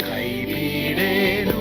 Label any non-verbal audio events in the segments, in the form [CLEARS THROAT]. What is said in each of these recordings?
ಕೈ ಬಿಡೇನು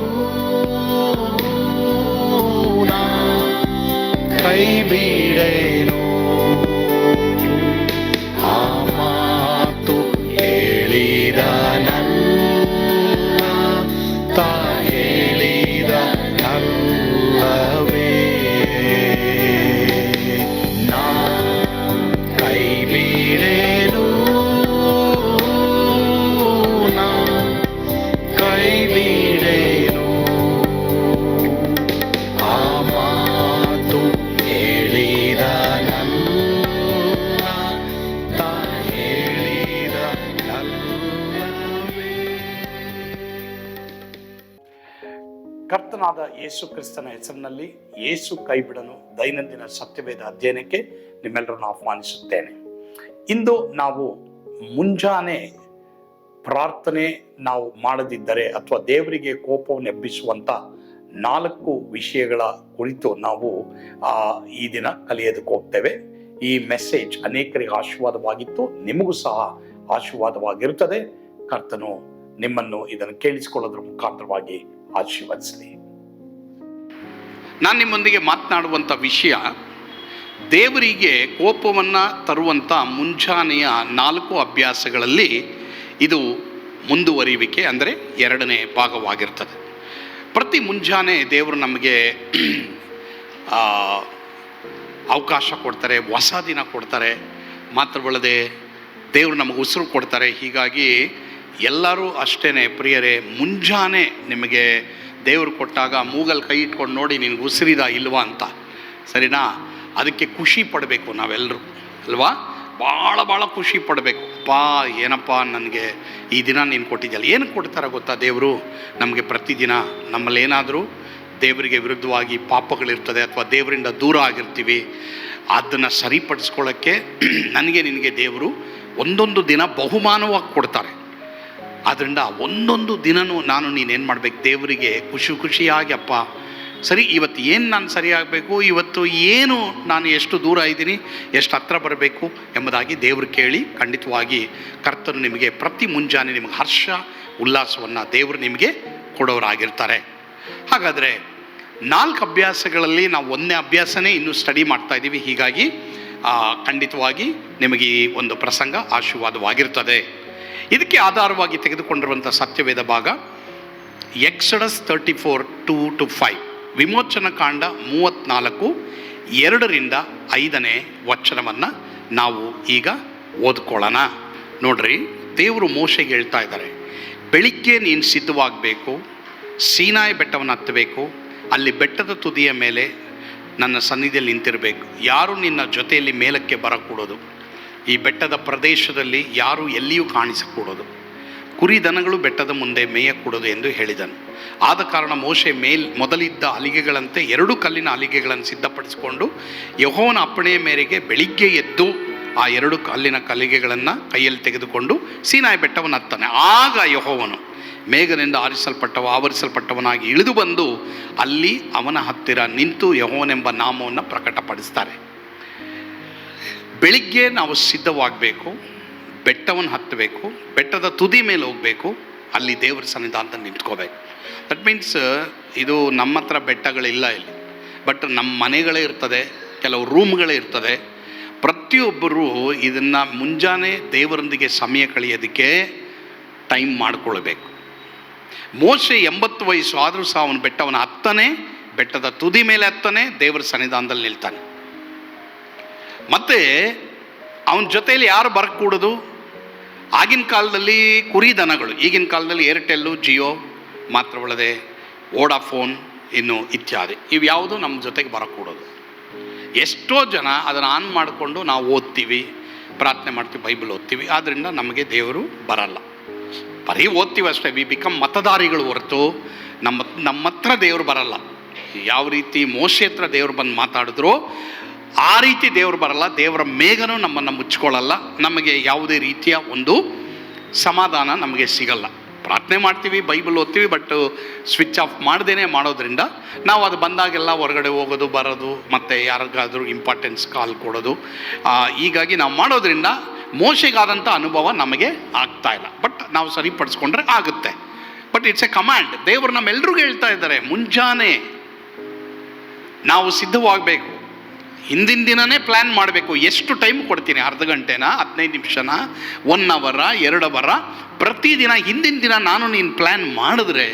ಕರ್ತನಾದ ಯೇಸು ಕ್ರಿಸ್ತನ ಹೆಸರಿನಲ್ಲಿ ಯೇಸು ಕೈಬಿಡನು ದೈನಂದಿನ ಸತ್ಯವೇದ ಅಧ್ಯಯನಕ್ಕೆ ನಿಮ್ಮೆಲ್ಲರನ್ನು ಆಹ್ವಾನಿಸುತ್ತೇನೆ. ಇಂದು ನಾವು ಮುಂಜಾನೆ ಪ್ರಾರ್ಥನೆ ನಾವು ಮಾಡದಿದ್ದರೆ ಅಥವಾ ದೇವರಿಗೆ ಕೋಪವನ್ನು ಎಬ್ಬಿಸುವಂತ ನಾಲ್ಕು ವಿಷಯಗಳ ಕುರಿತು ನಾವು ಆ, ಈ ದಿನ ಕಲಿಯೋದಕ್ಕೆ ಹೋಗ್ತೇವೆ. ಈ ಮೆಸೇಜ್ ಅನೇಕರಿಗೆ ಆಶೀರ್ವಾದವಾಗಿತ್ತು ನಿಮಗೂ ಸಹ ಆಶೀರ್ವಾದವಾಗಿರುತ್ತದೆ. ಕರ್ತನು ನಿಮ್ಮನ್ನು ಇದನ್ನು ಕೇಳಿಸಿಕೊಳ್ಳೋದ್ರ ಮುಖಾಂತರವಾಗಿ ಆಶೀರ್ವದಿಸಲಿ. ನಾನು ನಿಮ್ಮೊಂದಿಗೆ ಮಾತನಾಡುವಂಥ ವಿಷಯ, ದೇವರಿಗೆ ಕೋಪವನ್ನು ತರುವಂಥ ಮುಂಜಾನೆಯ ನಾಲ್ಕು ಅಭ್ಯಾಸಗಳಲ್ಲಿ ಇದು ಮುಂದುವರಿಯುವಿಕೆ ಅಂದರೆ ಎರಡನೇ ಭಾಗವಾಗಿರ್ತದೆ. ಪ್ರತಿ ಮುಂಜಾನೆ ದೇವರು ನಮಗೆ ಅವಕಾಶ ಕೊಡ್ತಾರೆ ಹೊಸ ದಿನ ಕೊಡ್ತಾರೆ. ಮಾತ್ರವಲ್ಲದೆ ದೇವರು ನಮಗೆ ಉಸಿರು ಕೊಡ್ತಾರೆ. ಹೀಗಾಗಿ ಎಲ್ಲರೂ ಅಷ್ಟೇ ಪ್ರಿಯರೇ, ಮುಂಜಾನೆ ನಿಮಗೆ ದೇವರು ಕೊಟ್ಟಾಗ ಮೂಗಲ್ ಕೈ ಇಟ್ಕೊಂಡು ನೋಡಿ ನಿನಗೆ ಉಸಿರಿದ ಇಲ್ವಾ ಅಂತ. ಸರಿನಾ? ಅದಕ್ಕೆ ಖುಷಿ ಪಡಬೇಕು ನಾವೆಲ್ಲರೂ ಅಲ್ವಾ? ಭಾಳ ಭಾಳ ಖುಷಿ ಪಡಬೇಕು. ಪಾ ಏನಪ್ಪ ನನಗೆ ಈ ದಿನ ನೀನು ಕೊಟ್ಟಿದ್ಯಲ್ಲ, ಏನು ಕೊಡ್ತಾರ ಗೊತ್ತಾ ದೇವರು? ನಮಗೆ ಪ್ರತಿದಿನ ನಮ್ಮಲ್ಲಿ ಏನಾದರೂ ದೇವರಿಗೆ ವಿರುದ್ಧವಾಗಿ ಪಾಪಗಳಿರ್ತದೆ ಅಥವಾ ದೇವರಿಂದ ದೂರ ಆಗಿರ್ತೀವಿ, ಅದನ್ನು ಸರಿಪಡಿಸ್ಕೊಳ್ಳೋಕ್ಕೆ [CLEARS THROAT] ನನಗೆ ನಿನಗೆ ದೇವರು ಒಂದೊಂದು ದಿನ ಬಹುಮಾನವಾಗಿ ಕೊಡ್ತಾರೆ. ಆದ್ದರಿಂದ ಒಂದೊಂದು ದಿನನೂ ನಾನು ನೀನೇನು ಮಾಡಬೇಕು? ದೇವರಿಗೆ ಖುಷಿ, ಖುಷಿಯಾಗಿ, ಅಪ್ಪ, ಸರಿ, ಇವತ್ತು ಏನು ನಾನು ಸರಿಯಾಗಬೇಕು? ಇವತ್ತು ಏನು ನಾನು ಎಷ್ಟು ದೂರ ಇದ್ದೀನಿ? ಎಷ್ಟು ಹತ್ರ ಬರಬೇಕು? ಎಂಬುದಾಗಿ ದೇವರು ಕೇಳಿ ಖಂಡಿತವಾಗಿ ಕರ್ತನು ನಿಮಗೆ ಪ್ರತಿ ಮುಂಜಾನೆ ನಿಮಗೆ ಹರ್ಷ, ಉಲ್ಲಾಸವನ್ನು ದೇವರು ನಿಮಗೆ ಕೊಡೋರಾಗಿರ್ತಾರೆ. ಹಾಗಾದರೆ ನಾಲ್ಕು ಅಭ್ಯಾಸಗಳಲ್ಲಿ ನಾವು ಒಂದನೇ ಅಭ್ಯಾಸನೇ ಇನ್ನೂ ಸ್ಟಡಿ ಮಾಡ್ತಾ ಇದ್ದೀವಿ. ಹೀಗಾಗಿ ಖಂಡಿತವಾಗಿ ನಿಮಗೆ ಈ ಒಂದು ಪ್ರಸಂಗ ಆಶೀರ್ವಾದವಾಗಿರ್ತದೆ. ಇದಕ್ಕೆ ಆಧಾರವಾಗಿ ತೆಗೆದುಕೊಂಡಿರುವಂಥ ಸತ್ಯವೇದ ಭಾಗ, exodus thirty four two to five, ವಿಮೋಚನ ಕಾಂಡ ಮೂವತ್ತ್ನಾಲ್ಕು ಎರಡರಿಂದ ಐದನೇ ವಚನವನ್ನು ನಾವು ಈಗ ಓದ್ಕೊಳ್ಳೋಣ. ನೋಡ್ರಿ, ದೇವರು ಮೋಶೆಗೆ ಹೇಳ್ತಾ ಇದ್ದಾರೆ, ಬೆಳಿಗ್ಗೆ ನೀನು ಸಿದ್ಧವಾಗಬೇಕು, ಸೀನಾಯಿ ಬೆಟ್ಟವನ್ನು ಹತ್ತಬೇಕು, ಅಲ್ಲಿ ಬೆಟ್ಟದ ತುದಿಯ ಮೇಲೆ ನನ್ನ ಸನ್ನಿಧಿಯಲ್ಲಿ ನಿಂತಿರಬೇಕು. ಯಾರು ನಿನ್ನ ಜೊತೆಯಲ್ಲಿ ಮೇಲಕ್ಕೆ ಬರಕೂಡೋದು? ಈ ಬೆಟ್ಟದ ಪ್ರದೇಶದಲ್ಲಿ ಯಾರು ಎಲ್ಲಿಯೂ ಕಾಣಿಸಕೂಡದು. ಕುರಿ ದನಗಳು ಬೆಟ್ಟದ ಮುಂದೆ ಮೇಯಕೂಡದು ಎಂದು ಹೇಳಿದನು. ಆದ ಕಾರಣ ಮೋಶೆ ಮೇಲ್ ಮೊದಲಿದ್ದ ಅಲಿಗೆಗಳಂತೆ ಎರಡು ಕಲ್ಲಿನ ಅಲಿಗೆಗಳನ್ನು ಸಿದ್ಧಪಡಿಸಿಕೊಂಡು ಯಹೋವನ ಅಪ್ಪಣೆಯ ಮೇರೆಗೆ ಬೆಳಿಗ್ಗೆ ಎದ್ದು ಆ ಎರಡು ಕಲ್ಲಿನ ಕಲಿಗೆಗಳನ್ನು ಕೈಯಲ್ಲಿ ತೆಗೆದುಕೊಂಡು ಸೀನಾಯಿ ಬೆಟ್ಟವನ್ನು ಹತ್ತಾನೆ. ಆಗ ಯಹೋವನು ಮೇಘದಿಂದ ಆರಿಸಲ್ಪಟ್ಟವ, ಆವರಿಸಲ್ಪಟ್ಟವನಾಗಿ ಇಳಿದು ಬಂದು ಅಲ್ಲಿ ಅವನ ಹತ್ತಿರ ನಿಂತು ಯಹೋನೆಂಬ ನಾಮವನ್ನು ಪ್ರಕಟಪಡಿಸ್ತಾರೆ. ಬೆಳಿಗ್ಗೆ ನಾವು ಸಿದ್ಧವಾಗಬೇಕು, ಬೆಟ್ಟವನ್ನು ಹತ್ತಬೇಕು, ಬೆಟ್ಟದ ತುದಿ ಮೇಲೆ ಹೋಗಬೇಕು, ಅಲ್ಲಿ ದೇವರ ಸನ್ನಿಧಾನದಲ್ಲಿ ನಿಂತ್ಕೋಬೇಕು. ದಟ್ ಮೀನ್ಸ್ ಇದು ನಮ್ಮ ಹತ್ರ ಬೆಟ್ಟಗಳಿಲ್ಲ ಇಲ್ಲಿ. ಬಟ್ ನಮ್ಮ ಮನೆಗಳೇ ಇರ್ತದೆ, ಕೆಲವು ರೂಮ್ಗಳೇ ಇರ್ತದೆ. ಪ್ರತಿಯೊಬ್ಬರೂ ಇದನ್ನು ಮುಂಜಾನೆ ದೇವರೊಂದಿಗೆ ಸಮಯ ಕಳೆಯೋದಕ್ಕೆ ಟೈಮ್ ಮಾಡಿಕೊಳ್ಬೇಕು. ಮೋಶೆ ಎಂಬತ್ತು ವಯಸ್ಸು ಆದರೂ ಸಹ ಅವನು ಬೆಟ್ಟವನ್ನು ಹತ್ತನೇ, ಬೆಟ್ಟದ ತುದಿ ಮೇಲೆ ಹತ್ತನೇ ದೇವರ ಸನ್ನಿಧಾನದಲ್ಲಿ ನಿಲ್ತಾನೆ. ಮತ್ತೆ ಅವನ ಜೊತೆಯಲ್ಲಿ ಯಾರು ಬರಕೂಡದು? ಆಗಿನ ಕಾಲದಲ್ಲಿ ಕುರಿ ದನಗಳು, ಈಗಿನ ಕಾಲದಲ್ಲಿ ಏರ್ಟೆಲ್ಲು ಜಿಯೋ ಮಾತ್ರವಲ್ಲದೆ ವೋಡಾಫೋನ್ ಇನ್ನು ಇತ್ಯಾದಿ, ಇವು ಯಾವುದು ನಮ್ಮ ಜೊತೆಗೆ ಬರಕೂಡದು. ಎಷ್ಟೋ ಜನ ಅದನ್ನು ಆನ್ ಮಾಡಿಕೊಂಡು ನಾವು ಓದ್ತೀವಿ, ಪ್ರಾರ್ಥನೆ ಮಾಡ್ತೀವಿ ಬೈಬಲ್ ಓದ್ತೀವಿ ಆದ್ದರಿಂದ ನಮಗೆ ದೇವರು ಬರಲ್ಲ. ಬರೀ ಓದ್ತೀವಿ ಅಷ್ಟೇ ವಿ ಬಿಕಮ್ ಮತದಾರಿಗಳು ಹೊರತು ನಮ್ಮ ನಮ್ಮ ಹತ್ರ ದೇವರು ಬರಲ್ಲ. ಯಾವ ರೀತಿ ಮೋಶೆ ಹತ್ರ ದೇವರು ಬಂದು ಮಾತಾಡಿದ್ರು ಆ ರೀತಿ ದೇವರು ಬರಲ್ಲ, ದೇವರ ಮೇಘನೂ ನಮ್ಮನ್ನು ಮುಚ್ಚಿಕೊಳ್ಳಲ್ಲ, ನಮಗೆ ಯಾವುದೇ ರೀತಿಯ ಒಂದು ಸಮಾಧಾನ ನಮಗೆ ಸಿಗಲ್ಲ. ಪ್ರಾರ್ಥನೆ ಮಾಡ್ತೀವಿ, ಬೈಬಲ್ ಓದ್ತೀವಿ, ಬಟ್ ಸ್ವಿಚ್ ಆಫ್ ಮಾಡ್ದೇ ಮಾಡೋದ್ರಿಂದ ನಾವು ಅದು ಬಂದಾಗೆಲ್ಲ ಹೊರಗಡೆ ಹೋಗೋದು, ಬರೋದು, ಮತ್ತು ಯಾರಿಗಾದರೂ ಇಂಪಾರ್ಟೆನ್ಸ್ ಕಾಲ್ ಕೊಡೋದು. ಹೀಗಾಗಿ ನಾವು ಮಾಡೋದ್ರಿಂದ ಮೋಶೆಗಾದಂಥ ಅನುಭವ ನಮಗೆ ಆಗ್ತಾ ಇಲ್ಲ. ಬಟ್ ನಾವು ಸರಿಪಡಿಸ್ಕೊಂಡ್ರೆ ಆಗುತ್ತೆ. ಬಟ್ ಇಟ್ಸ್ ಎ ಕಮಾಂಡ್ ದೇವರು ನಮ್ಮೆಲ್ರಿಗೂ ಹೇಳ್ತಾ ಇದ್ದಾರೆ, ಮುಂಜಾನೆ ನಾವು ಸಿದ್ಧವಾಗಬೇಕು. ಹಿಂದಿನ ದಿನನೇ ಪ್ಲ್ಯಾನ್ ಮಾಡಬೇಕು. ಎಷ್ಟು ಟೈಮ್ ಕೊಡ್ತೀನಿ? ಅರ್ಧ ಗಂಟೆನ? ಹದಿನೈದು ನಿಮಿಷನ? ಒನ್ ಅವರ ಎರಡು ಅವರ ಪ್ರತಿದಿನ ಹಿಂದಿನ ದಿನ ನಾನು ನೀನು ಪ್ಲ್ಯಾನ್ ಮಾಡಿದ್ರೆ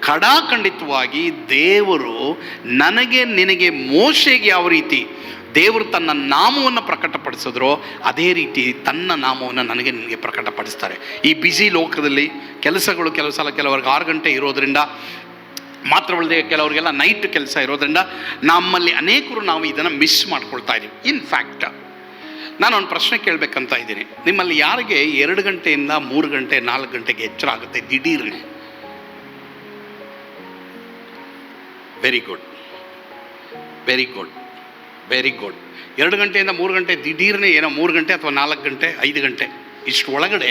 ಖಡಾಖಂಡಿತವಾಗಿ ದೇವರು ನನಗೆ, ನಿನಗೆ, ಮೋಶೆಗೆ ಯಾವ ರೀತಿ ದೇವರು ತನ್ನ ನಾಮವನ್ನು ಪ್ರಕಟಪಡಿಸಿದ್ರು, ಅದೇ ರೀತಿ ತನ್ನ ನಾಮವನ್ನು ನನಗೆ ನಿನಗೆ ಪ್ರಕಟಪಡಿಸ್ತಾರೆ. ಈ ಬ್ಯುಸಿ ಲೋಕದಲ್ಲಿ ಕೆಲಸಗಳು ಕೆಲವು ಸಲ ಕೆಲವರಿಗೆ ಆರು ಗಂಟೆ ಇರೋದ್ರಿಂದ ಮಾತ್ರವಲ್ಲದೆ ಕೆಲವರಿಗೆಲ್ಲ ನೈಟ್ ಕೆಲಸ ಇರೋದ್ರಿಂದ ನಮ್ಮಲ್ಲಿ ಅನೇಕರು ನಾವು ಇದನ್ನು ಮಿಸ್ ಮಾಡ್ಕೊಳ್ತಾ ಇದ್ದೀವಿ. ಇನ್ ಫ್ಯಾಕ್ಟ್ ನಾನು ಒಂದು ಪ್ರಶ್ನೆ ಕೇಳಬೇಕಂತ ಇದ್ದೀನಿ. ನಿಮ್ಮಲ್ಲಿ ಯಾರಿಗೆ ಎರಡು ಗಂಟೆಯಿಂದ ಮೂರು ಗಂಟೆ, ನಾಲ್ಕು ಗಂಟೆಗೆ ಎಚ್ಚರ ಆಗುತ್ತೆ? ದಿಢೀರ್ನೆ. Very good very good very good ಎರಡು ಗಂಟೆಯಿಂದ ಮೂರು ಗಂಟೆ, ದಿಢೀರ್ನೆ ಏನೋ ಮೂರು ಗಂಟೆ ಅಥವಾ ನಾಲ್ಕು ಗಂಟೆ, ಐದು ಗಂಟೆ? ಇಷ್ಟು ಒಳಗಡೆ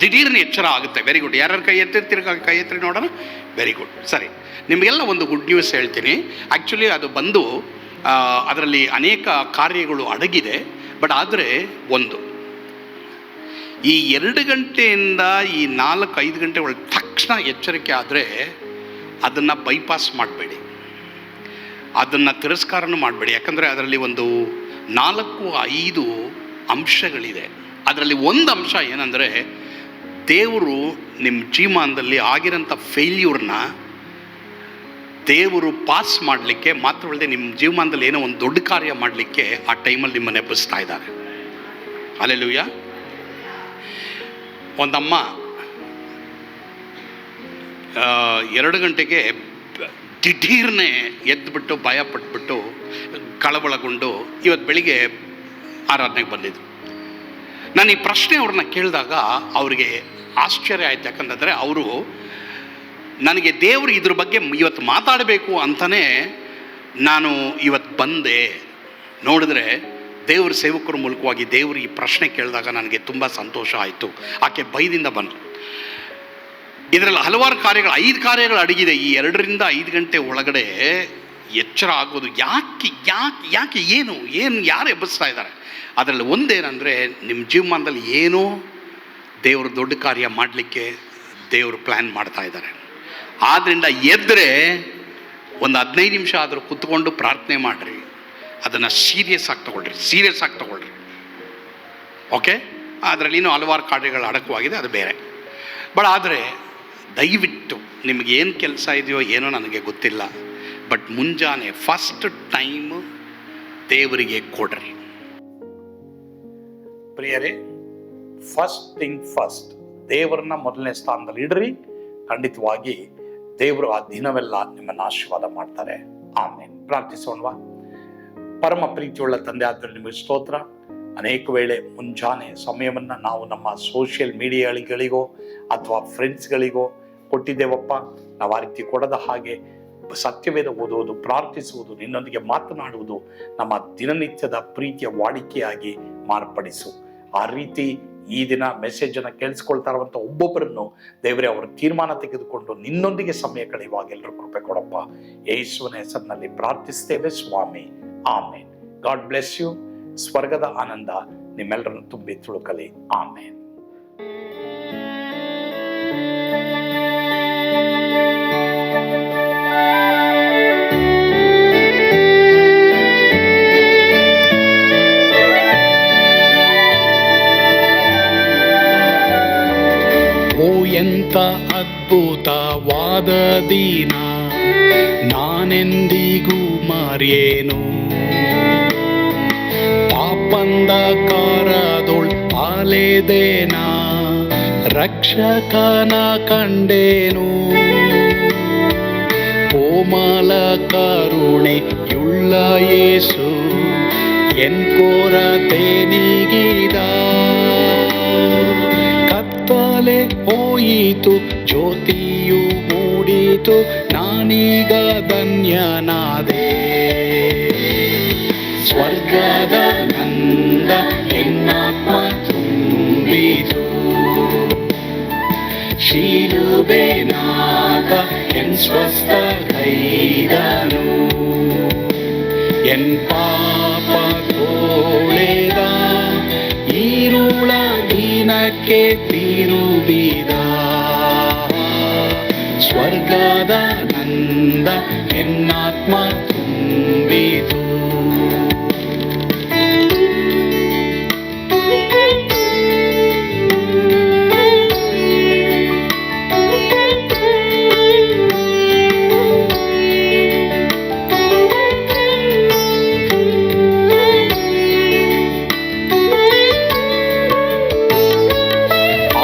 ದಿಢೀರ್ನ ಎಚ್ಚರ ಆಗುತ್ತೆ. ವೆರಿ ಗುಡ್ ಯಾರ್ಯಾರು ಕೈ ಎತ್ತಿರ್ತೀರ ಕೈ ಎತ್ತಿರಿ ನೋಡೋಣ? ವೆರಿ ಗುಡ್ ಸರಿ. ನಿಮಗೆಲ್ಲ ಒಂದು ಗುಡ್ ನ್ಯೂಸ್ ಹೇಳ್ತೀನಿ. ಆ್ಯಕ್ಚುಲಿ ಅದು ಬಂದು ಅದರಲ್ಲಿ ಅನೇಕ ಕಾರ್ಯಗಳು ಅಡಗಿದೆ. ಬಟ್ ಆದರೆ ಒಂದು, ಈ ಎರಡು ಗಂಟೆಯಿಂದ ಈ ನಾಲ್ಕು ಐದು ಗಂಟೆ ಒಳಗೆ ತಕ್ಷಣ ಎಚ್ಚರಿಕೆ ಆದರೆ ಅದನ್ನು ಬೈಪಾಸ್ ಮಾಡಬೇಡಿ. ಅದನ್ನು ತಿರಸ್ಕಾರನೂ ಮಾಡಬೇಡಿ. ಯಾಕಂದರೆ ಅದರಲ್ಲಿ ಒಂದು ನಾಲ್ಕು ಐದು ಅಂಶಗಳಿದೆ. ಅದರಲ್ಲಿ ಒಂದು ಅಂಶ ಏನಂದರೆ ದೇವರು ನಿಮ್ಮ ಜೀವನದಲ್ಲಿ ಆಗಿರೋಂಥ ಫೇಲ್ಯೂರ್ನ ದೇವರು ಪಾಸ್ ಮಾಡಲಿಕ್ಕೆ ಮಾತ್ರವಲ್ಲದೆ ನಿಮ್ಮ ಜೀವಮಾನದಲ್ಲಿ ಏನೋ ಒಂದು ದೊಡ್ಡ ಕಾರ್ಯ ಮಾಡಲಿಕ್ಕೆ ಆ ಟೈಮಲ್ಲಿ ನಿಮ್ಮನ್ನು ಎಬ್ಬಿಸ್ತಾ ಇದ್ದಾರೆ. ಅಲ್ಲೆಲ್ಲೂಯ್ಯ ಒಂದಮ್ಮ ಎರಡು ಗಂಟೆಗೆ ದಿಢೀರ್ನೆ ಎದ್ದುಬಿಟ್ಟು ಭಯ ಪಟ್ಬಿಟ್ಟು ಕಳವಳಗೊಂಡು ಇವತ್ತು ಬೆಳಿಗ್ಗೆ ಆರಾಧನೆಗೆ ಬಂದಿದ್ದು. ನಾನು ಈ ಪ್ರಶ್ನೆ ಅವ್ರನ್ನ ಕೇಳಿದಾಗ ಅವ್ರಿಗೆ ಆಶ್ಚರ್ಯ ಆಯ್ತು. ಯಾಕಂತಂದರೆ ಅವರು, ನನಗೆ ದೇವರು ಇದ್ರ ಬಗ್ಗೆ ಇವತ್ತು ಮಾತಾಡಬೇಕು ಅಂತಲೇ ನಾನು ಇವತ್ತು ಬಂದೆ. ನೋಡಿದ್ರೆ ದೇವ್ರ ಸೇವಕರ ಮೂಲಕವಾಗಿ ದೇವರು ಈ ಪ್ರಶ್ನೆ ಕೇಳಿದಾಗ ನನಗೆ ತುಂಬ ಸಂತೋಷ ಆಯಿತು. ಆಕೆ ಭಯದಿಂದ ಬಂದು ಇದರಲ್ಲಿ ಹಲವಾರು ಕಾರ್ಯಗಳು, ಐದು ಕಾರ್ಯಗಳು ಅಡಗಿದೆ. ಈ ಎರಡರಿಂದ ಐದು ಗಂಟೆ ಒಳಗಡೆ ಎಚ್ಚರ ಆಗೋದು. ಯಾಕೆ ಯಾಕೆ ಯಾಕೆ, ಏನು ಏನು, ಯಾರು ಎಬ್ಬಿಸ್ತಾ ಇದ್ದಾರೆ? ಅದರಲ್ಲಿ ಒಂದೇನಂದರೆ ನಿಮ್ಮ ಜೀವಮಾನದಲ್ಲಿ ಏನೋ ದೇವರು ದೊಡ್ಡ ಕಾರ್ಯ ಮಾಡಲಿಕ್ಕೆ ದೇವರು ಪ್ಲ್ಯಾನ್ ಮಾಡ್ತಾ ಇದ್ದಾರೆ. ಆದ್ದರಿಂದ ಎದ್ದರೆ ಒಂದು ಹದಿನೈದು ನಿಮಿಷ ಆದರೂ ಕುತ್ಕೊಂಡು ಪ್ರಾರ್ಥನೆ ಮಾಡಿರಿ. ಅದನ್ನು ಸೀರಿಯಸ್ ಆಗಿ ತಗೊಳ್ರಿ ಸೀರಿಯಸ್ ಆಗಿ ತಗೊಳ್ರಿ. ಓಕೆ ಅದರಲ್ಲಿ ಇನ್ನೂ ಹಲವಾರು ಕಾರ್ಯಗಳು ಅಡಕವಾಗಿದೆ, ಅದು ಬೇರೆ. ಬಟ್ ಆದರೆ ದಯವಿಟ್ಟು ನಿಮಗೆ ಏನು ಕೆಲಸ ಇದೆಯೋ ಏನೋ ನನಗೆ ಗೊತ್ತಿಲ್ಲ. ಬಟ್ ಮುಂಜಾನೆ ಫಸ್ಟ್ ಟೈಮ್ ದೇವರಿಗೆ ಕೊಡ್ರಿ. ಪ್ರಿಯರೇ ಫಸ್ಟ್ ಥಿಂಗ್ ಫಸ್ಟ್ ದೇವರನ್ನ ಮೊದಲನೇ ಸ್ಥಾನದಲ್ಲಿ ಇಡ್ರಿ. ಖಂಡಿತವಾಗಿ ದೇವರು ಆ ದಿನವೆಲ್ಲ ನಿಮ್ಮನ್ನು ಆಶೀರ್ವಾದ ಮಾಡ್ತಾರೆ. ಆಮೇಲೆ ಪ್ರಾರ್ಥಿಸೋಣವಾ. ಪರಮ ಪ್ರೀತಿಯುಳ್ಳ ತಂದೆ ಆದರೆ ನಿಮಗೆ ಸ್ತೋತ್ರ. ಅನೇಕ ವೇಳೆ ಮುಂಜಾನೆ ಸಮಯವನ್ನು ನಾವು ನಮ್ಮ ಸೋಷಿಯಲ್ ಮೀಡಿಯಾಗಳಿಗೋ ಅಥವಾ ಫ್ರೆಂಡ್ಸ್ಗಳಿಗೋ ಕೊಟ್ಟಿದ್ದೇವಪ್ಪ. ನಾವು ಆ ರೀತಿ ಕೊಡದ ಹಾಗೆ ಸತ್ಯವೇದ ಓದುವುದು, ಪ್ರಾರ್ಥಿಸುವುದು, ನಿನ್ನೊಂದಿಗೆ ಮಾತನಾಡುವುದು ನಮ್ಮ ದಿನನಿತ್ಯದ ಪ್ರೀತಿಯ ವಾಡಿಕೆಯಾಗಿ ಮಾರ್ಪಡಿಸು. ಆ ರೀತಿ ಈ ದಿನ ಮೆಸೇಜನ್ನು ಕೇಳಿಸ್ಕೊಳ್ತಾ ಇರುವಂಥ ಒಬ್ಬೊಬ್ಬರನ್ನು ದೇವರೇ ಅವರ ತೀರ್ಮಾನ ತೆಗೆದುಕೊಂಡು ನಿನ್ನೊಂದಿಗೆ ಸಮಯ ಕಳೆಯುವಾಗ ಎಲ್ಲರೂ ಕೃಪೆ ಕೊಡಪ್ಪ. ಯೇಸುವನ ಹೆಸರಿನಲ್ಲಿ ಪ್ರಾರ್ಥಿಸ್ತೇವೆ ಸ್ವಾಮಿ. ಆಮೇನ್. ಗಾಡ್ ಬ್ಲೆಸ್ ಯು ಸ್ವರ್ಗದ ಆನಂದ ನಿಮ್ಮೆಲ್ಲರನ್ನು ತುಂಬಿ ತುಳುಕಲಿ. ಆಮೇನ್. ದಿನ ನಾನೆಂದಿಗೂ ಮಾರ್ಯೇನು. ಪಾಪಂದ ಕಾರದೊಳ್ ಪಾಲೇದೇನಾ, ರಕ್ಷಕನ ಕಂಡೇನು. ಕೋಮಲ ಕರುಣೆಯುಳ್ಳ ಯೇಸು, ಎನ್ ಕೊರತೆ ನೀಗಿದ ಕತ್ತಲೆ ಹೋಯಿತು ಜ್ಯೋತಿಯು ಮೂಡಿತು ನಾನೀಗ ಧನ್ಯನಾದೆ ಸ್ವರ್ಗದ ನಂದ ಎನ್ನಾತ್ಮ ತುಂಬಿತು ಶಿಲುಬೆನಾದ ಎನ್ ಸ್ವಸ್ಥ ಕೈದನು ಎನ್ ಪಾಪ ತೋಳೆದ ಈರುಳ ದಿನಕ್ಕೆ ತಿರುಬಿದ ನಂದ ಎನ್ನಾತ್ಮ ತುಂಬಿತು.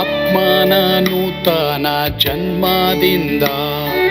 ಆತ್ಮನ ನೂತನ ಜನ್ಮದಿಂದ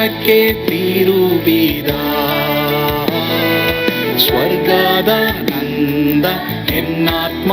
ದಿನಕ್ಕೆ ತಿರುಬಿದ. ಸ್ವರ್ಗದ ನಂದ ಎನ್ನಾತ್ಮ